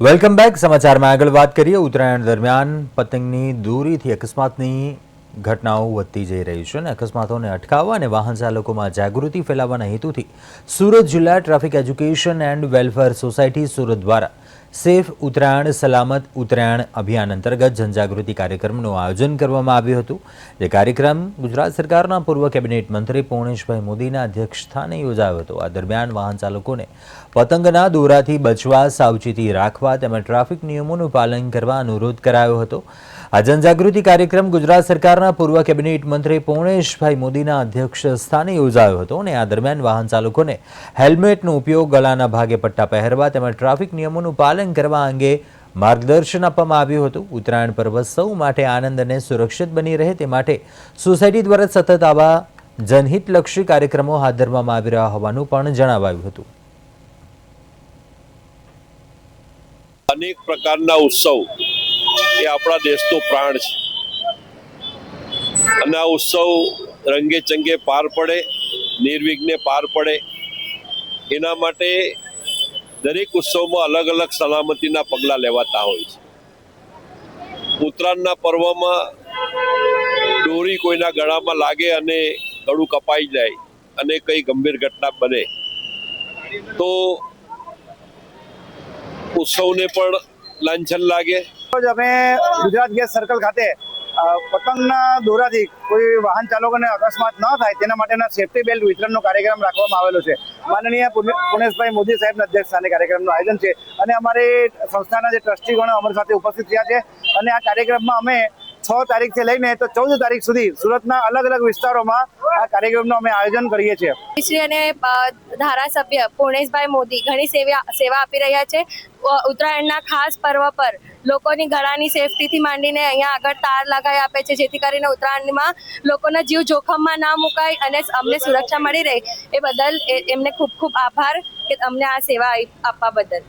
Welcome back સમાચારમાં આગળ વાત કરીએ. ઉત્તરાયણ દરમિયાન પતંગની દૂરીથી અકસ્માતની ઘટનાઓ વધતી જઈ રહી છે અને અકસ્માતોને અટકાવવા અને વાહન ચાલકોમાં જાગૃતિ ફેલાવવાના હેતુથી સુરત જિલ્લા traffic education and welfare society Surat દ્વારા સેફ ઉત્તરાયણ, સલામત ઉત્તરાયણ અભિયાન અંતર્ગત જનજાગૃતિ કાર્યક્રમનું આયોજન કરવામાં આવ્યું હતું, જે કાર્યક્રમ ગુજરાત સરકારના પૂર્વ કેબિનેટ મંત્રી પૂર્ણેશભાઈ મોદીના અધ્યક્ષસ્થાને યોજાયો હતો. આ દરમિયાન વાહન ચાલકોને પતંગના દોરાથી બચવા, સાવચેતી રાખવા તેમજ ટ્રાફિક નિયમોનું પાલન કરવા અનુરોધ કરાયો હતો. આ જનજાગૃતિ કાર્યક્રમ ગુજરાત સરકારના પૂર્વ કેબિનેટ મંત્રી પૂર્ણેશભાઈ મોદીના અધ્યક્ષ સ્થાને યોજાયો હતો અને આ દરમિયાન વાહન ચાલકોને હેલ્મેટનો ઉપયોગ ગળાના ભાગે પટ્ટા પહેરવા તેમજ ટ્રાફિક નિયમોનું પાલન કરવા અંગે માર્ગદર્શન આપવામાં આવ્યું હતું. ઉત્તરાયણ પર્વ સૌ માટે આનંદ અને સુરક્ષિત બની રહે તે માટે સોસાયટી દ્વારા સતત આવા જનહિતલક્ષી કાર્યક્રમો હાથ ધરવામાં આવી રહ્યા હોવાનું પણ જણાવાયું હતું. અનેક પ્રકારના ઉત્સવ એ આપણા દેશનો પ્રાણ છે. અને આ ઉત્સવ રંગે ચંગે પાર પડે, નિર્વિઘ્ને પાર પડે. એના માટે દરેક ઉત્સવમાં અલગ અલગ સલામતીના પગલાં લેવાતા હોય છે. ઉત્તરાયણના પર્વમાં દોરી કોઈના ગળામાં લાગે અને ગળું કપાઈ જાય અને કઈ ગંભીર ઘટના બને, તો ઉત્સવને પણ લાંછન લાગે. રોજ અમે ગુજરાત ગેસ સર્કલ ખાતે પતંગના દોરાથી કોઈ વાહન ચાલકોને અકસ્માત ન થાય તેના માટેના સેફટી બેલ્ટ વિતરણનો કાર્યક્રમ રાખવામાં આવેલો છે. માનનીય પુણે- પુણેશભાઈ મોદી સાહેબના અધ્યક્ષ સ્થાને કાર્યક્રમનું આયોજન છે. અને અમારી સંસ્થાના જે ટ્રસ્ટીગણો અમારી સાથે ઉપસ્થિત થયા છે. અને આ કાર્યક્રમમાં અમે છ તારીખથી લઈને તો ચૌદ તારીખ સુધી સુરતના અલગ અલગ વિસ્તારોમાં આ કાર્યક્રમનું અમે આયોજન કરીએ છીએ. શ્રી અને ધારાસભ્ય પૂર્ણેશભાઈ મોદી ઘણી સેવા સેવા આપી રહ્યા છે. ઉત્તરાયણના ખાસ પર્વ પર લોકોની ગળાની સેફટીથી માંડીને અહીંયા આગળ તાર લગાવી આપે છે, જેથી કરીને ઉત્તરાયણમાં લોકોના જીવ જોખમમાં ના મુકાય અને અમને સુરક્ષા મળી રહે. એ બદલ એમને ખૂબ ખૂબ આભાર કે અમને આ સેવા આપવા બદલ.